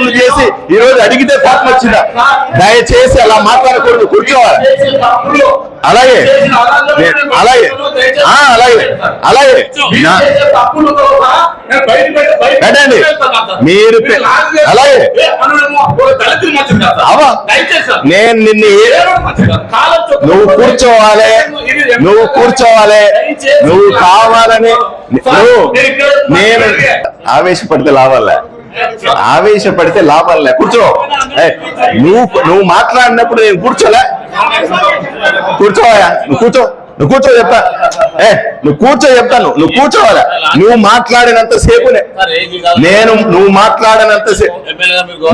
పనులు చేసి ఈ రోజు అడిగితే కోపం వచ్చిందా? దయచేసి అలా మాట్లాడకూడదు కూర్చోవాలి. అలాగే. అలాగే. అలాగే. అలాగే. పెట్టండి. మీరు అలాగే. నేను నిన్ను నువ్వు కూర్చోవాలి. నువ్వు కూర్చోవాలి. నువ్వు కావాలని నేను ఆవేశపడితే లాభాలే ఆవేశపడితే లాభాలే కూర్చో. నువ్వు నువ్వు మాట్లాడినప్పుడు నేను కూర్చోలే. కూర్చోవా నువ్వు కూర్చో. నువ్వు కూర్చో చెప్తా. ఏ నువ్వు కూర్చో చెప్తాను నువ్వు కూర్చోవాలా. నువ్వు మాట్లాడినంత సేపునే నేను నువ్వు మాట్లాడినంత సేపు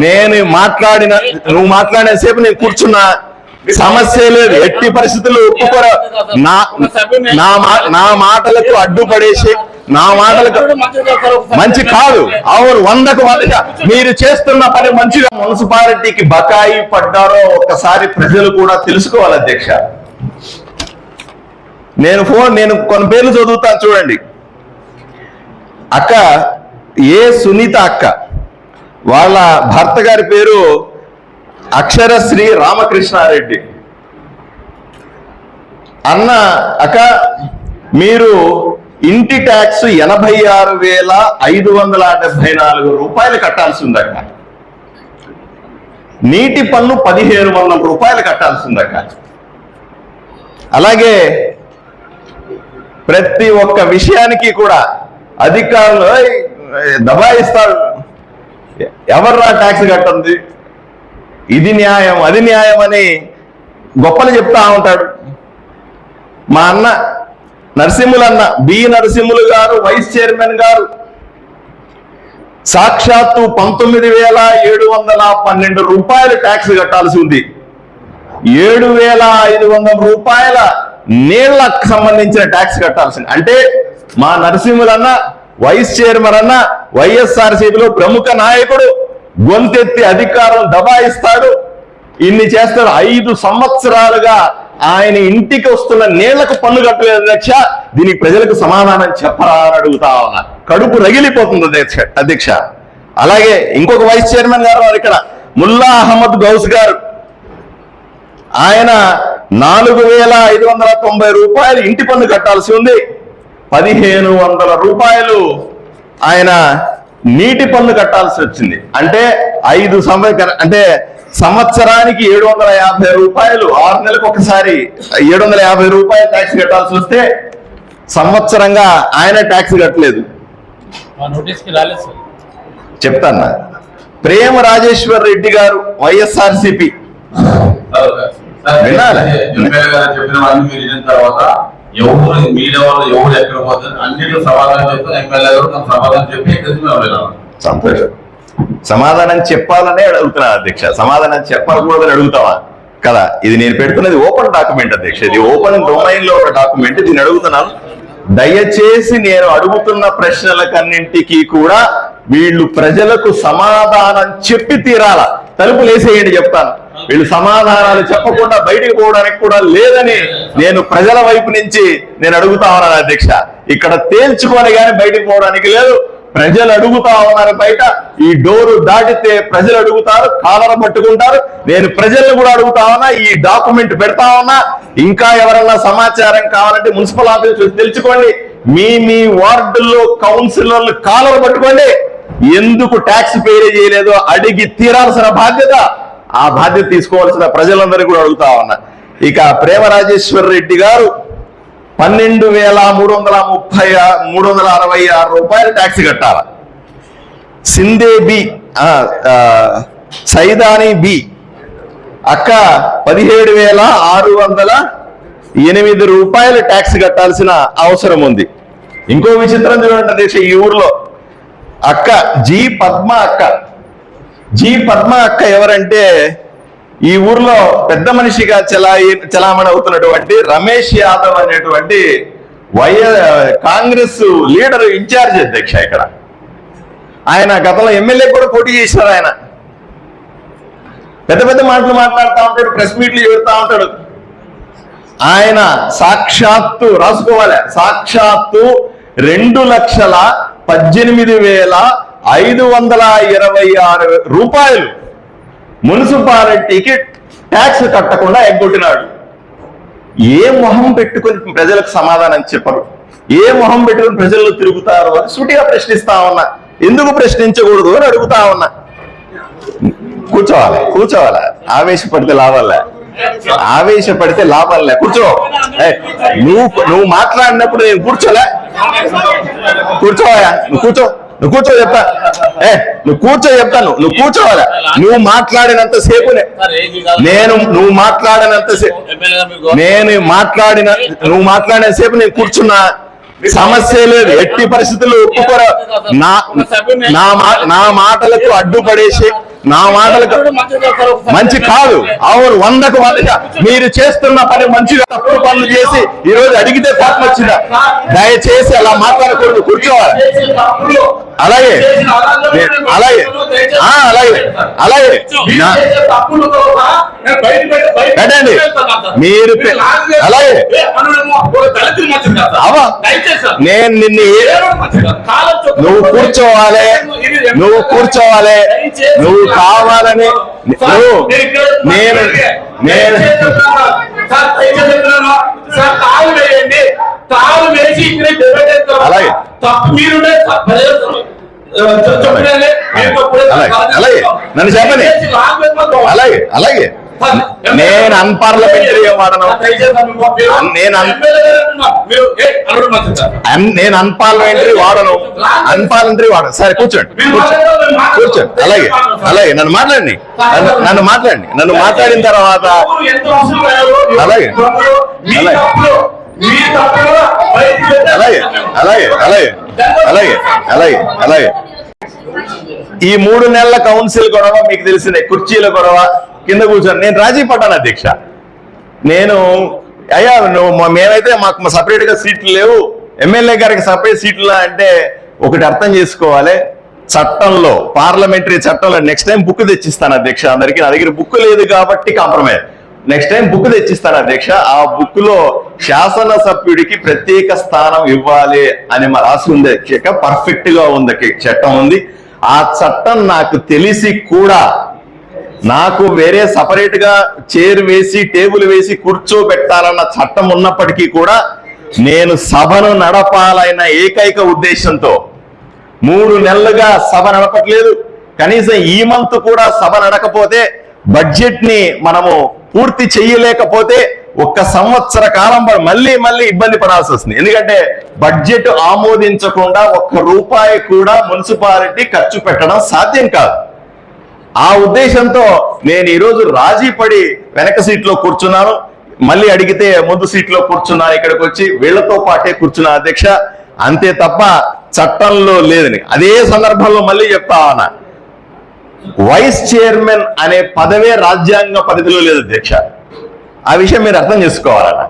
నేను మాట్లాడిన నువ్వు మాట్లాడిన సేపు నేను కూర్చున్నా. సమస్య లేదు ఎట్టి పరిస్థితులు ఒప్పుకోరా. నా నా నా మాటలకు అడ్డుపడేసి నా మాటలకు మంచి కాదు. అవును వందకు వందగా మీరు చేస్తున్న పని మంచిగా మున్సిపాలిటీకి బకాయి పడ్డారో ఒక్కసారి ప్రజలు కూడా తెలుసుకోవాలి అధ్యక్ష. నేను ఫోన్ నేను కొన్ని పేర్లు చదువుతాను చూడండి. అక్క ఏ సునీత అక్క? వాళ్ళ భర్త గారి పేరు అక్షరశ్రీ రామకృష్ణారెడ్డి. అన్న అక్క మీరు ఇంటి ట్యాక్స్ ఎనభై ఆరు వేల ఐదు వందల డెబ్బై నాలుగు రూపాయలు కట్టాల్సి ఉందక్క నీటి పన్ను పదిహేను వందల రూపాయలు కట్టాల్సి ఉందక్క అలాగే ప్రతి ఒక్క విషయానికి కూడా అధికారులు దబాయిస్తారు ఎవర్రా ట్యాక్స్ కట్టింది? ఇది న్యాయం అది న్యాయం అని గొప్పలు చెప్తా ఉంటాడు. మా అన్న నరసింహులు అన్న బి. నరసింహులు గారు వైస్ చైర్మన్ గారు సాక్షాత్తు పంతొమ్మిది వేల ఏడు వందల పన్నెండు రూపాయలు ట్యాక్స్ కట్టాల్సి ఉంది. ఏడు వేల ఐదు వందల రూపాయల నీళ్ళకు సంబంధించిన ట్యాక్స్ కట్టాల్సింది అంటే మా నరసింహులన్న వైస్ చైర్మన్ అన్న వైఎస్ఆర్సీపీలో ప్రముఖ నాయకుడు గొంతెత్తి అధికారం దబాయిస్తాడు. ఇన్ని చేస్తాడు ఐదు సంవత్సరాలుగా ఆయన ఇంటికి వస్తున్న నీళ్ళకు పన్ను కట్టలేదు అధ్యక్ష. దీనికి ప్రజలకు సమాధానం చెప్పరా అని అడుగుతా ఉన్నా. కడుపు రగిలిపోతుంది అధ్యక్ష అధ్యక్ష. అలాగే ఇంకొక వైస్ చైర్మన్ గారు వారు ఇక్కడ. ముల్లా అహ్మద్ గౌస్ గారు. ఆయన నాలుగు వేల ఐదు వందల తొంభై రూపాయలు ఇంటి పన్ను కట్టాల్సి ఉంది. పదిహేను వందల రూపాయలు ఆయన నీటి పన్ను కట్టాల్సి వచ్చింది. అంటే ఐదు సంవత్సర అంటే సంవత్సరానికి ఏడు వందల యాభై రూపాయలు ఆరు నెలలకు ఒకసారి ఏడు వందల యాభై రూపాయలు ట్యాక్స్ కట్టాల్సి వస్తే సంవత్సరంగా ఆయన ట్యాక్స్ కట్టలేదు. నోటీస్కి రాలేదు సార్. చెప్తాన్నా ప్రేమ రాజేశ్వర్ రెడ్డి గారు వైఎస్ఆర్సిపి. వినాలి. ఎమ్మెల్యే గారు చెప్పిన తర్వాత ఎవరు మీడియా వాళ్ళు ఎవరు ఎక్కడ పోతారు సమాధానం చెప్తారు ఎమ్మెల్యే గారు తన సమాధానం చెప్పి ఎక్కడికి మేము సంతోషం సమాధానం చెప్పాలనే అడుగుతున్నా అధ్యక్ష. సమాధానం చెప్పకూడదని అడుగుతావా? కదా ఇది నేను పెడుతున్నది ఓపెన్ డాక్యుమెంట్ అధ్యక్ష. ఇది ఓపెన్ డొమైన్లో ఒక డాక్యుమెంట్ దీన్ని అడుగుతున్నాను దయచేసి నేను అడుగుతున్న ప్రశ్నలకన్నింటికి కూడా వీళ్ళు ప్రజలకు సమాధానం చెప్పి తీరాల? తలుపులు వేసేయండి చెప్తాను. వీళ్ళు సమాధానాలు చెప్పకుండా బయటికి పోవడానికి కూడా లేదని నేను ప్రజల వైపు నుంచి నేను అడుగుతా ఉన్నాను అధ్యక్ష. ఇక్కడ తేల్చుకొని కానీ బయటికి పోవడానికి లేదు. ప్రజలు అడుగుతా ఉన్నారు బయట. ఈ డోరు దాటితే ప్రజలు అడుగుతారు కాలర పట్టుకుంటారు. నేను ప్రజలను కూడా అడుగుతా ఉన్నా ఈ డాక్యుమెంట్ పెడతా ఉన్నా. ఇంకా ఎవరన్నా సమాచారం కావాలంటే మున్సిపల్ ఆఫీస్ తెలుసుకోండి. మీ మీ వార్డుల్లో కౌన్సిలర్లు కాలర పట్టుకోండి. ఎందుకు ట్యాక్స్ పేరే చేయలేదో అడిగి తీరాల్సిన బాధ్యత ఆ బాధ్యత తీసుకోవాల్సిన ప్రజలందరికీ కూడా అడుగుతా ఉన్నా. ఇక ప్రేమ రాజేశ్వర్ రెడ్డి గారు పన్నెండు వేల మూడు వందల ముప్పై మూడు వందల అరవై ఆరు రూపాయలు ట్యాక్స్ కట్టాల? సిందే బి సైదాని బి అక్క పదిహేడు వేల ఆరు వందల ఎనిమిది రూపాయలు ట్యాక్స్ కట్టాల్సిన అవసరం ఉంది. ఇంకో విచిత్రం చూడండి అధ్యక్ష ఈ ఊర్లో. అక్క జి పద్మ అక్క. జి పద్మ అక్క ఎవరంటే ఈ ఊర్లో పెద్ద మనిషిగా చలాయి చలామణి అవుతున్నటువంటి రమేష్ యాదవ్ అనేటువంటి వైఎస్ కాంగ్రెస్ లీడర్ ఇన్ఛార్జ్ అధ్యక్ష ఇక్కడ. ఆయన గతంలో ఎమ్మెల్యే కూడా పోటీ చేశారు ఆయన. పెద్ద పెద్ద మాటలు మాట్లాడుతూ ఉంటాడు ప్రెస్ మీట్లు చెబుతా ఉంటాడు. ఆయన సాక్షాత్తు రాసుకోవాలి సాక్షాత్తు రెండు లక్షల పద్దెనిమిది వేల ఐదు వందల ఇరవై ఆరు రూపాయలు మున్సిపాలిటీకి ట్యాక్స్ కట్టకుండా ఎగ్గొట్టినాడు. ఏ మొహం పెట్టుకుని ప్రజలకు సమాధానం చెప్పరు. ఏ మొహం పెట్టుకుని ప్రజల్లో తిరుగుతారు అని సూటిగా ప్రశ్నిస్తా ఉన్నా. ఎందుకు ప్రశ్నించకూడదు అని అడుగుతా ఉన్నా. కూర్చోవాలి కూర్చోవాలి. ఆవేశపడితే లాభాలే. ఆవేశపడితే లాభాలే. కూర్చో. నువ్వు నువ్వు మాట్లాడినప్పుడు నేను కూర్చోలే. కూర్చోవా నువ్వు కూర్చో. నువ్వు కూర్చో చెప్తా. ఏ నువ్వు కూర్చో చెప్తాను నువ్వు. కూర్చోవాలా? నువ్వు మాట్లాడినంత కాదు. నేను నువ్వు మాట్లాడినంత సేపు నేను మాట్లాడిన నువ్వు మాట్లాడిన సేపు నేను కూర్చున్నా. సమస్య లేదు. ఎట్టి పరిస్థితుల్లో ఒప్పుకోరా? నా నా మాటలకు అడ్డుపడేసి నా మాటలకు మంచి కాదు. అవును వందకు వందగా మీరు చేస్తున్న పని మంచిగా తప్పుడు పనులు చేసి ఈ రోజు అడిగితే కోపం వచ్చిందా? దయచేసి అలా మాట్లాడకూడదు. కూర్చోవాలి? అలాగే. అలాగే. అలాగే. అలాగే. పెట్టండి. మీరు అలాగే. నేను నిన్ను నువ్వు కూర్చోవాలి. నువ్వు కూర్చోవాలి. నువ్వు కావాలని నువ్వు నేను నేను తాళు వేసి ఇక్కడ డిబేట్ చేస్తారు. తప్పు మీరుండే చెప్పండి అలాగే. నన్ను చెప్పని అలాగే. అలాగే. నేను అన్పార్లమెంటరీ వాడను నేను నేను అన్పార్లమెంటరీ వాడను. అన్పార్లమెంటరీ వాడను. సరే కూర్చోండి. కూర్చోండి. అలాగే. అలాగే. నన్ను మాట్లాడండి. నన్ను నన్ను మాట్లాడండి. నన్ను మాట్లాడిన తర్వాత అలాగే. అలాగే. అలాగే అలాగే అలాగే అలాగే అలాగే అలాగే. ఈ మూడు నెలల కౌన్సిల్ గొడవ మీకు తెలిసిందే కుర్చీల గొడవ కింద కూర్చొని. నేను రాజీ పడ్డాను అధ్యక్ష. నేను అయ్యా నువ్వు మేమైతే మాకు సపరేట్గా సీట్లు లేవు. ఎమ్మెల్యే గారికి సపరేట్ సీట్లు అంటే ఒకటి అర్థం చేసుకోవాలి. చట్టంలో పార్లమెంటరీ చట్టంలో నెక్స్ట్ టైం బుక్ తెచ్చిస్తాను అధ్యక్ష. అందరికి నా దగ్గర బుక్ లేదు కాబట్టి కాంప్రమైజ్ నెక్స్ట్ టైం బుక్ తెచ్చిస్తాను అధ్యక్ష? ఆ బుక్లో శాసన సభ్యుడికి ప్రత్యేక స్థానం ఇవ్వాలి అని మా రాసి ఉంది అధ్యక్ష. పర్ఫెక్ట్గా ఉంది చట్టం ఉంది. ఆ చట్టం నాకు తెలిసి కూడా నాకు వేరే సపరేట్గా చైర్ వేసి టేబుల్ వేసి కూర్చోబెట్టాలన్న చట్టం ఉన్నప్పటికీ కూడా నేను సభను నడపాలన్న ఏకైక ఉద్దేశంతో మూడు నెలలుగా సభ నడపట్లేదు. కనీసం ఈ మంత్ కూడా సభ నడకపోతే బడ్జెట్ని మనము పూర్తి చేయలేకపోతే ఒక్క సంవత్సర కాలం మళ్ళీ మళ్ళీ ఇబ్బంది పడాల్సి వస్తుంది. ఎందుకంటే బడ్జెట్ ఆమోదించకుండా ఒక్క రూపాయి కూడా మున్సిపాలిటీ ఖర్చు పెట్టడం సాధ్యం కాదు. ఆ ఉద్దేశంతో నేను ఈరోజు రాజీ పడి వెనక సీట్లో కూర్చున్నాను. మళ్ళీ అడిగితే ముందు సీట్లో కూర్చున్నాను ఇక్కడికి వచ్చి వీళ్ళతో పాటే కూర్చున్నా అధ్యక్ష. అంతే తప్ప చట్టంలో లేదని. అదే సందర్భంలో మళ్ళీ చెప్తా ఉన్నా. వైస్ చైర్మన్ అనే పదవే రాజ్యాంగ పరిధిలో లేదు అధ్యక్ష. ఆ విషయం మీరు అర్థం చేసుకోవాలన్న.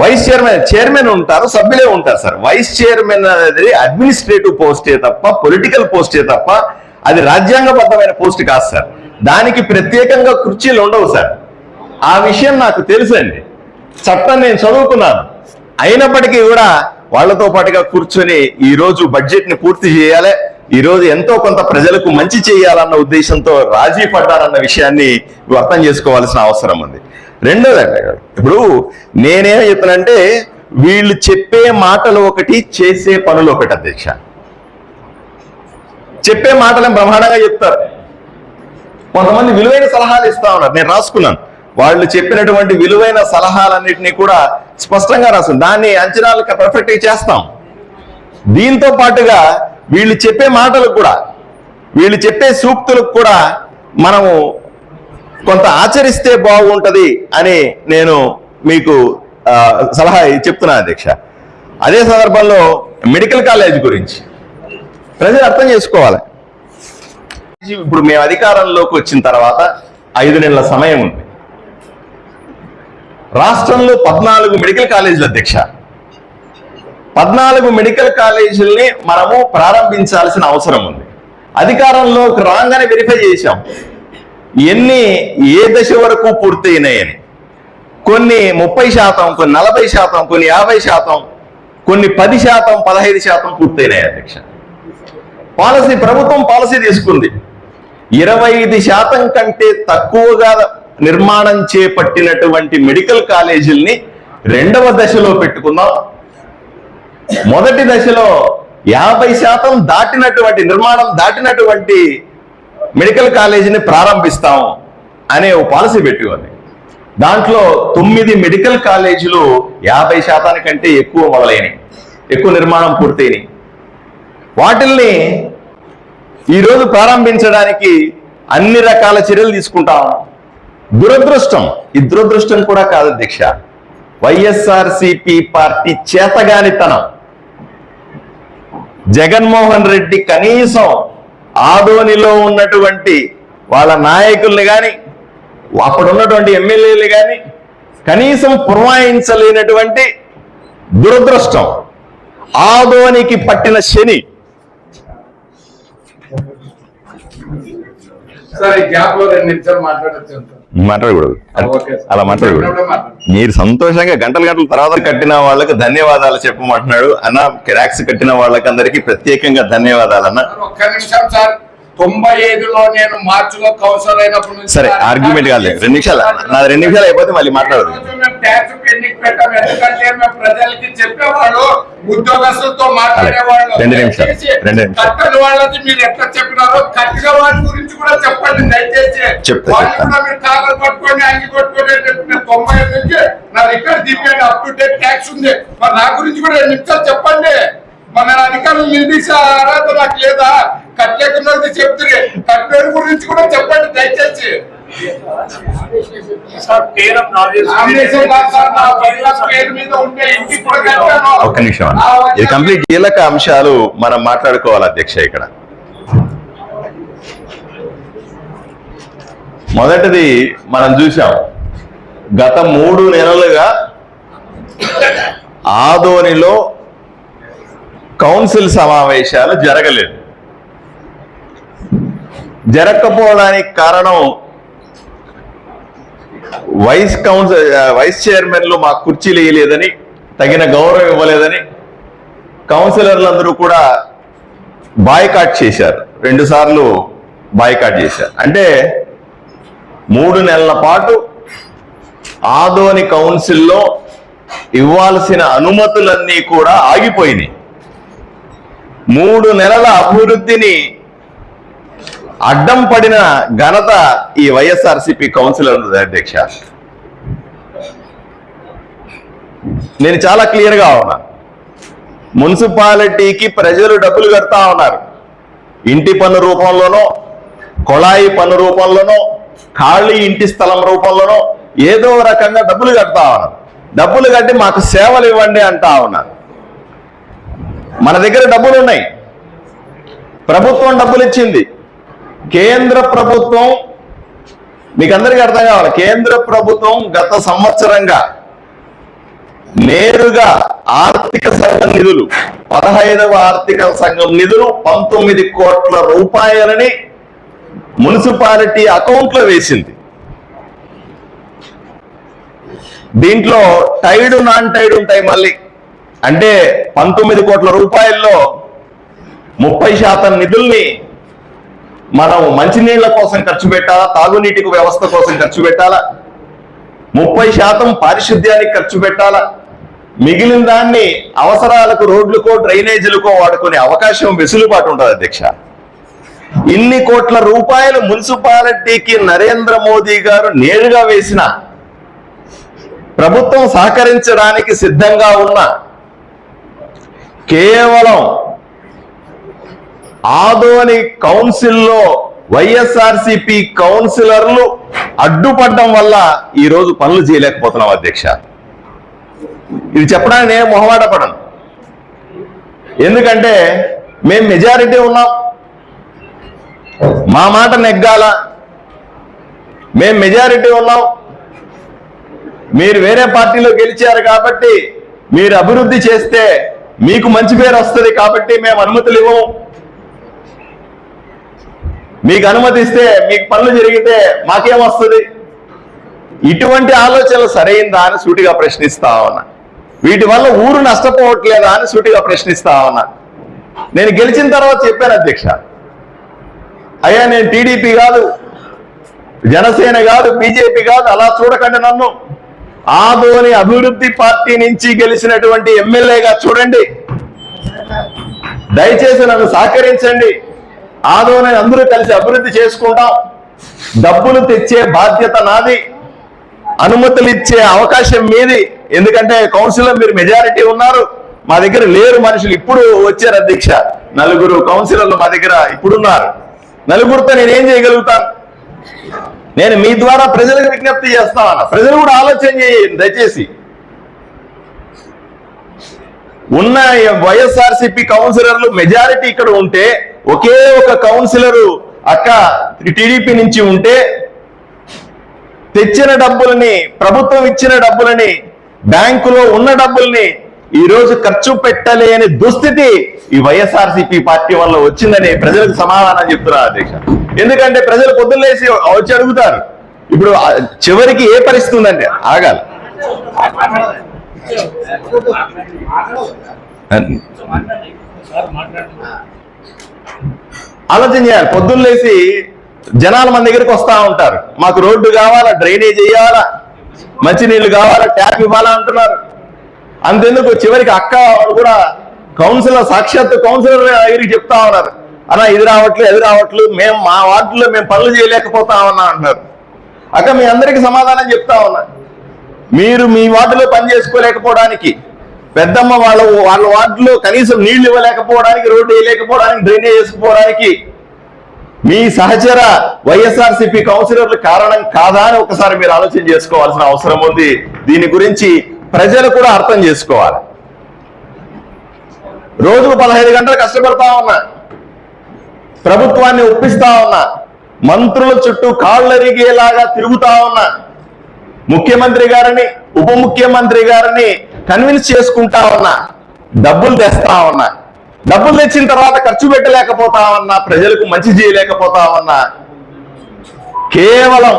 వైస్ చైర్మన్ చైర్మన్ ఉంటారు సభ్యులే ఉంటారు సార్. వైస్ చైర్మన్ అనేది అడ్మినిస్ట్రేటివ్ పోస్టే తప్ప పొలిటికల్ పోస్టే తప్ప అది రాజ్యాంగబద్ధమైన పోస్ట్ కాదు సార్. దానికి ప్రత్యేకంగా కుర్చీలు ఉండవు సార్. ఆ విషయం నాకు తెలుసండి చట్టం నేను చదువుకున్నాను. అయినప్పటికీ కూడా వాళ్ళతో పాటుగా కూర్చొని ఈరోజు బడ్జెట్ని పూర్తి చేయాలి. ఈ రోజు ఎంతో కొంత ప్రజలకు మంచి చేయాలన్న ఉద్దేశంతో రాజీ పడ్డారన్న విషయాన్ని అర్థం చేసుకోవాల్సిన అవసరం ఉంది. రెండోదండి ఇప్పుడు నేనేం చెప్తానంటే వీళ్ళు చెప్పే మాటలు ఒకటి చేసే పనులు ఒకటి అధ్యక్ష. చెప్పే మాటలను బ్రహ్మాండంగా చెప్తారు. కొంతమంది విలువైన సలహాలు ఇస్తా ఉన్నారు. నేను రాసుకున్నాను. వాళ్ళు చెప్పినటువంటి విలువైన సలహాలన్నింటినీ కూడా స్పష్టంగా రాస్తుంది దాన్ని అంచనాలు పర్ఫెక్ట్గా చేస్తాం. దీంతో పాటుగా వీళ్ళు చెప్పే మాటలకు కూడా వీళ్ళు చెప్పే సూక్తులకు కూడా మనము కొంత ఆచరిస్తే బాగుంటుంది అని నేను మీకు సలహా చెప్తున్నాను అధ్యక్ష. అదే సందర్భంలో మెడికల్ కాలేజ్ గురించి ప్రజలు అర్థం చేసుకోవాలి. ఇప్పుడు మేము అధికారంలోకి వచ్చిన తర్వాత ఐదు నెలల సమయం ఉంది. రాష్ట్రంలో పద్నాలుగు మెడికల్ కాలేజీలు అధ్యక్ష. పద్నాలుగు మెడికల్ కాలేజీల్ని మనము ప్రారంభించాల్సిన అవసరం ఉంది. అధికారంలోకి రాగానే వెరిఫై చేశాం. ఎన్ని ఏ దశ వరకు పూర్తయినాయని. కొన్ని ముప్పై శాతం కొన్ని నలభై శాతం కొన్ని యాభై శాతం కొన్ని పది శాతం పదహైదు శాతం పూర్తయినాయి అధ్యక్ష. పాలసీ ప్రభుత్వం పాలసీ తీసుకుంది. ఇరవై ఐదు శాతం కంటే తక్కువగా నిర్మాణం చేపట్టినటువంటి మెడికల్ కాలేజీల్ని రెండవ దశలో పెట్టుకుందాం మొదటి దశలో యాభై శాతం దాటినటువంటి నిర్మాణం దాటినటువంటి మెడికల్ కాలేజీని ప్రారంభిస్తాం అనే ఓ పాలసీ పెట్టుకుంది దాంట్లో తొమ్మిది మెడికల్ కాలేజీలు యాభై శాతానికంటే ఎక్కువ మొదలైనవి ఎక్కువ నిర్మాణం పూర్తయినాయి. వాటిల్ని ఈరోజు ప్రారంభించడానికి అన్ని రకాల చర్యలు తీసుకుంటాం. దురదృష్టం ఈ దురదృష్టం కూడా కాదు దీక్ష. వైఎస్ఆర్సిపి పార్టీ చేతగానితనం. జగన్మోహన్ రెడ్డి కనీసం ఆదోనిలో ఉన్నటువంటి వాళ్ళ నాయకుల్ని కానీ అప్పుడు ఉన్నటువంటి ఎమ్మెల్యేలు కానీ కనీసం పురమాయించలేనటువంటి దురదృష్టం. ఆదోనికి పట్టిన శని. సరే గ్యాప్లో రెండు నిమిషాలు మాట్లాడచ్చు మాట్లాడకూడదు. అలా మాట్లాడకూడదు. మీరు సంతోషంగా గంటల గంటల తర్వాత కట్టిన వాళ్ళకి ధన్యవాదాలు చెప్పమంటున్నాడు. అన్న క్రాక్స్ కట్టిన వాళ్ళకి అందరికీ ప్రత్యేకంగా ధన్యవాదాలు అన్న. ఒక్క నిమిషం సార్. తొంభై ఐదులో నేను మార్చిలో అయినప్పుడు నుంచి సరే ఆర్గ్యుమెంట్ కాదు. రెండు నిమిషాలు. నాది రెండు నిమిషాలు అయిపోతే మళ్ళీ మాట్లాడదు. ట్యాక్స్ పెండింగ్ పెట్టాం ఎందుకంటే మేము ప్రజలకి చెప్పేవాళ్ళు ఉద్యోగస్తులతో మాట్లాడేవాళ్ళు. రెండు నిమిషాలు, దయచేసి రెండు నిమిషాలు. కట్టని వాళ్ళది మీరు ఎట్లా చెప్పినారో కట్టిన వాళ్ళ గురించి కూడా చెప్పండి దయచేసి. కూడా మీరు కాగలు పట్టుకొని అంగి పట్టుకొని నేను తొంభై ఐదు నుంచి నా record up to date tax ఉంది. మరి నా గురించి కూడా రెండు నిమిషాలు చెప్పండి. మన అధికారులు నిలదీసే అర్హత నాకు లేదా? కట్టలేకున్నది చెప్తుంది కట్టిన గురించి కూడా చెప్పండి దయచేసి. పేరు. ఒక్క నిమిషం. ఇది కంప్లీట్ కీలక అంశాలు మనం మాట్లాడుకోవాలి అధ్యక్ష ఇక్కడ. మొదటిది మనం చూసాం. గత మూడు నెలలుగా ఆదోనిలో కౌన్సిల్ సమావేశాలు జరగలేదు. జరగకపోవడానికి కారణం వైస్ కౌన్సిల్ వైస్ చైర్మన్లు మా కుర్చీలు వేయలేదని తగిన గౌరవం ఇవ్వలేదని కౌన్సిలర్లందరూ కూడా బాయ్కాట్ చేశారు. రెండుసార్లు బాయ్కాట్ చేశారు. అంటే మూడు నెలల పాటు ఆదోని కౌన్సిల్లో ఇవ్వాల్సిన అనుమతులన్నీ కూడా ఆగిపోయినాయి. మూడు నెలల అభివృద్ధిని అడ్డం పడిన ఘనత ఈ వైఎస్ఆర్సిపి కౌన్సిలర్ అధ్యక్ష. నేను చాలా క్లియర్గా ఉన్నా. మున్సిపాలిటీకి ప్రజలు డబ్బులు కడతా ఉన్నారు. ఇంటి పన్ను రూపంలోనో కొళాయి పన్ను రూపంలోనో ఖాళీ ఇంటి స్థలం రూపంలోనో ఏదో రకంగా డబ్బులు కడతా ఉన్నారు. డబ్బులు కట్టి మాకు సేవలు ఇవ్వండి అంటా ఉన్నారు. మన దగ్గర డబ్బులు ఉన్నాయి. ప్రభుత్వం డబ్బులు ఇచ్చింది. కేంద్ర ప్రభుత్వం మీకు అందరికీ అర్థం కావాలి కేంద్ర ప్రభుత్వం గత సంవత్సరంగా నేరుగా ఆర్థిక సంఘం నిధులు పదహైదవ ఆర్థిక సంఘం నిధులు పంతొమ్మిది కోట్ల రూపాయలని మున్సిపాలిటీ అకౌంట్లో వేసింది. దీంట్లో టైడ్ నాన్ టైడ్ ఉంటాయి మళ్ళీ. అంటే పంతొమ్మిది కోట్ల రూపాయల్లో ముప్పై శాతం నిధుల్ని మనం మంచినీళ్ళ కోసం ఖర్చు పెట్టాలా తాగునీటికి వ్యవస్థ కోసం ఖర్చు పెట్టాలా? ముప్పై శాతం పారిశుద్ధ్యానికి ఖర్చు పెట్టాలా? మిగిలిన దాన్ని అవసరాలకు రోడ్లకో డ్రైనేజీలకో వాడుకునే అవకాశం వెసులుబాటు ఉంటుంది అధ్యక్ష. ఇన్ని కోట్ల రూపాయలు మున్సిపాలిటీకి నరేంద్ర మోదీ గారు నేరుగా వేసిన ప్రభుత్వం సహకరించడానికి సిద్ధంగా ఉన్న కేవలం ఆదోని కౌన్సిల్లో వైఎస్ఆర్సిపి కౌన్సిలర్లు అడ్డుపడడం వల్ల ఈరోజు పనులు చేయలేకపోతున్నాం అధ్యక్ష. ఇది చెప్పడానికి నేను మొహమాట పడను ఎందుకంటే మేము మెజారిటీ ఉన్నాం. మా మాట నెగ్గాల. మేము మెజారిటీ ఉన్నాం. మీరు వేరే పార్టీలో గెలిచారు కాబట్టి మీరు అభివృద్ధి చేస్తే మీకు మంచి పేరు వస్తుంది కాబట్టి మేము అనుమతులు ఇవ్వము. మీకు అనుమతి ఇస్తే మీకు పనులు జరిగితే మాకేం వస్తుంది? ఇటువంటి ఆలోచనలు సరైందా అని సూటిగా ప్రశ్నిస్తా ఉన్నా. వీటి వల్ల ఊరు నష్టపోవట్లేదా అని సూటిగా ప్రశ్నిస్తా ఉన్నా. నేను గెలిచిన తర్వాత చెప్పాను అధ్యక్ష. అయ్యా నేను టీడీపీ కాదు జనసేన కాదు బీజేపీ కాదు అలా చూడకండి నన్ను. ఆదోని అభివృద్ధి పార్టీ నుంచి గెలిచినటువంటి ఎమ్మెల్యేగా చూడండి. దయచేసి నన్ను సహకరించండి. ఆదోని అందరూ కలిసి అభివృద్ధి చేసుకుంటాం. డబ్బులు తెచ్చే బాధ్యత నాది. అనుమతులు ఇచ్చే అవకాశం మీది. ఎందుకంటే కౌన్సిల్లో మీరు మెజారిటీ ఉన్నారు. మా దగ్గర లేరు మనుషులు ఇప్పుడు వచ్చారు అధ్యక్ష. నలుగురు కౌన్సిలర్లు మా దగ్గర ఇప్పుడున్నారు. నలుగురితో నేనేం చేయగలుగుతాను? నేను మీ ద్వారా ప్రజలకు విజ్ఞప్తి చేస్తాను ప్రజలు కూడా ఆలోచన చేయండి దయచేసి. ఉన్న వైఎస్ఆర్సిపి కౌన్సిలర్లు మెజారిటీ ఇక్కడ ఉంటే ఒకే ఒక కౌన్సిలరు అక్క టీడీపీ నుంచి ఉంటే తెచ్చిన డబ్బులని ప్రభుత్వం ఇచ్చిన డబ్బులని బ్యాంకులో ఉన్న డబ్బుల్ని ఈ రోజు ఖర్చు పెట్టలేని దుస్థితి ఈ వైఎస్ఆర్సీపీ పార్టీ వల్ల వచ్చిందని ప్రజలకు సమాధానం చెప్తున్నారు అధ్యక్ష. ఎందుకంటే ప్రజలు పొద్దున్నేసి వచ్చి అడుగుతారు. ఇప్పుడు చివరికి ఏ పరిస్థితి ఉందండి? ఆగాలి. ఆలోచన చేయాలి. పొద్దున్నేసి జనాలు మన దగ్గరికి వస్తా ఉంటారు. మాకు రోడ్డు కావాలా డ్రైనేజ్ వేయాలా మంచినీళ్ళు కావాలా ట్యాప్ ఇవ్వాలా అంటున్నారు. అంతెందుకు చివరికి అక్క వాళ్ళు కూడా కౌన్సిలర్ సాక్షాత్ కౌన్సిలర్ దగ్గరికి చెప్తా ఉన్నారు. అన్న ఇది రావట్లు అది రావట్లేదు మేము మా వార్డులో మేము పనులు చేయలేకపోతా ఉన్నా అంటున్నారు అక్క మీ అందరికి సమాధానం చెప్తా ఉన్నా. మీరు మీ వార్డులో పని చేసుకోలేకపోవడానికి పెద్దమ్మ వాళ్ళ వాళ్ళ వార్డులో కనీసం నీళ్ళు ఇవ్వలేకపోవడానికి రోడ్డు వేయలేకపోవడానికి డ్రైనేజ్ చేసుకోవడానికి మీ సహచర వైఎస్ఆర్సీపీ కౌన్సిలర్లు కారణం కాదా అని ఒకసారి మీరు ఆలోచన చేసుకోవాల్సిన అవసరం ఉంది. దీని గురించి ప్రజలు కూడా అర్థం చేసుకోవాలి. రోజుకు పదహైదు గంటలు కష్టపడతా ఉన్నా ప్రభుత్వాన్ని ఒప్పిస్తా ఉన్నా మంత్రుల చుట్టూ కాళ్ళరిగేలాగా తిరుగుతా ఉన్నా ముఖ్యమంత్రి గారిని ఉప ముఖ్యమంత్రి గారిని కన్విన్స్ చేసుకుంటా ఉన్నా డబ్బులు తెస్తా ఉన్నా డబ్బులు తెచ్చిన తర్వాత ఖర్చు పెట్టలేకపోతా ఉన్నా ప్రజలకు మంచి చేయలేకపోతా ఉన్నా కేవలం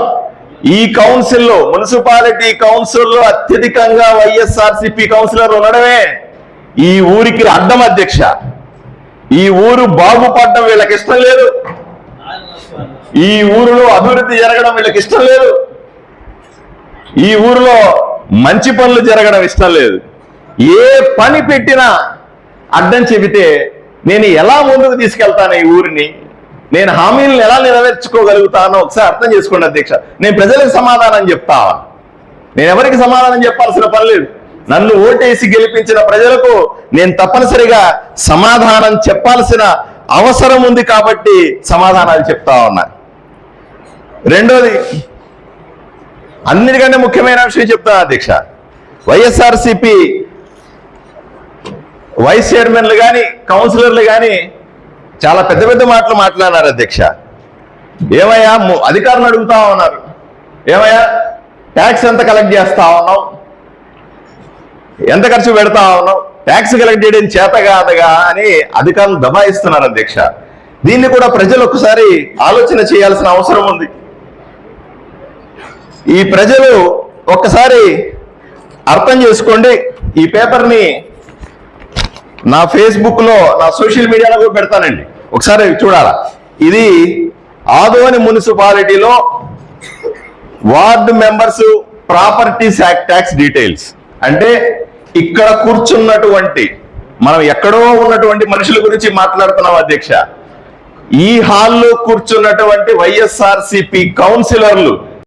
ఈ కౌన్సిల్లో మున్సిపాలిటీ కౌన్సిల్లో అత్యధికంగా వైఎస్ఆర్సిపి కౌన్సిలర్ ఉండడమే ఈ ఊరికి అడ్డం అధ్యక్ష. ఈ ఊరు బాగుపడడం వీళ్ళకి ఇష్టం లేదు. ఈ ఊరిలో అభివృద్ధి జరగడం వీళ్ళకి ఇష్టం లేదు. ఈ ఊరిలో మంచి పనులు జరగడం ఇష్టం లేదు. ఏ పని పెట్టినా అడ్డం చెబితే నేను ఎలా ముందుకు తీసుకెళ్తాను ఈ ఊరిని? నేను హామీలను ఎలా నెరవేర్చుకోగలుగుతానో ఒకసారి అర్థం చేసుకోండి అధ్యక్ష. నేను ప్రజలకు సమాధానం చెప్తావా? నేను ఎవరికి సమాధానం చెప్పాల్సిన పని లేదు. నన్ను ఓటేసి గెలిపించిన ప్రజలకు నేను తప్పనిసరిగా సమాధానం చెప్పాల్సిన అవసరం ఉంది కాబట్టి సమాధానాలు చెప్తా ఉన్నా. రెండోది అన్నిటికంటే ముఖ్యమైన విషయం చెప్తాను అధ్యక్ష. వైఎస్ఆర్సిపి వైస్ చైర్మన్లు కానీ కౌన్సిలర్లు కానీ చాలా పెద్ద పెద్ద మాటలు మాట్లాడినారు అధ్యక్ష. ఏమయ్యా అధికారులు అడుగుతా ఉన్నారు. ఏమయ్యా ట్యాక్స్ ఎంత కలెక్ట్ చేస్తా ఉన్నావు? ఎంత ఖర్చు పెడతా ఉన్నావు? ట్యాక్స్ కలెక్ట్ చేయడం చేత కాదుగా అని అధికారులు దబాయిస్తున్నారు అధ్యక్ష. దీన్ని కూడా ప్రజలు ఒకసారి ఆలోచన చేయాల్సిన అవసరం ఉంది. ఈ ప్రజలు ఒక్కసారి అర్థం చేసుకోండి ఈ పేపర్ని నా ఫేస్బుక్లో నా సోషల్ మీడియాలో కూడా పెడతానండి. ఒకసారి చూడాలా. ఇది ఆదోని మున్సిపాలిటీలో ward members properties act tax details. అంటే ఇక్కడ కూర్చున్నటువంటి మనం ఎక్కడో ఉన్నటువంటి మనుషుల గురించి మాట్లాడుతున్నాం అధ్యక్ష. ఈ హాల్లో కూర్చున్నటువంటి వైఎస్ఆర్సిపి కౌన్సిలర్లు